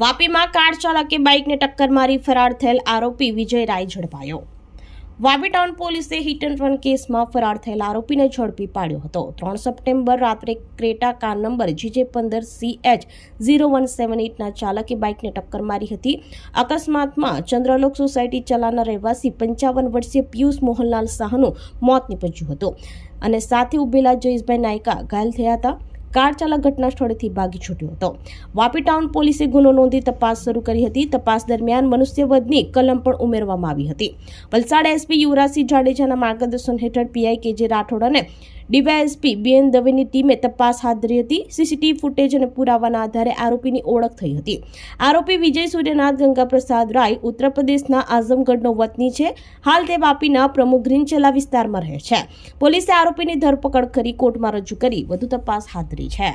વાપીમાં car ચાલકે બાઇકને ટક્કર મારી ફરાર થયેલ આરોપી વિજય રાય ઝડપાયો. વાપી ટાઉન પોલીસે હિટ એન્ડ રન કેસમાં ફરાર થયેલ આરોપીને ઝડપી પાડ્યો હતો. ત્રણ સપ્ટેમ્બર રાત્રે ક્રેટા કાર નંબર જીજે પંદર C H zero one seven એટના ચાલકે બાઇકને ટક્કર મારી હતી. અકસ્માતમાં ચંદ્રલોક સોસાયટી ચલાના રહેવાસી પંચાવન વર્ષીય પિયુષ મોહનલાલ શાહનું મોત નીપજ્યું હતું અને સાથે ઉભેલા જયેશભાઈ નાયકા ઘાયલ થયા હતા. કાર ચાલક ઘટના સ્થળેથી ભાગી છૂટ્યો હતો. વાપી ટાઉન પોલીસે ગુનો નોંધી તપાસ શરૂ કરી હતી. તપાસ દરમિયાન મનુષ્યવધની કલમ પણ ઉમેરવામાં આવી હતી. વલસાડ એસપી યુવરાજસિંહ જાડેજાના માર્ગદર્શન હેઠળ પીઆઈ કેજે રાઠોડ અને ડીવાયએસપી બીએન દવેની ટીમે તપાસ હાથ ધરી હતી. સીસીટીવી ફૂટેજ અને પુરાવાના આધારે આરોપીની ઓળખ થઈ હતી. આરોપી વિજય સૂર્યનાથ ગંગાપ્રસાદ રાય ઉત્તર પ્રદેશના આઝમગઢનો વતની છે. હાલ તે વાપીના પ્રમુખ ગ્રીનચલા વિસ્તારમાં રહે છે. પોલીસે આરોપીની ધરપકડ કરી કોર્ટમાં રજૂ કરી. વધુ તપાસ હાથ ધરી છે.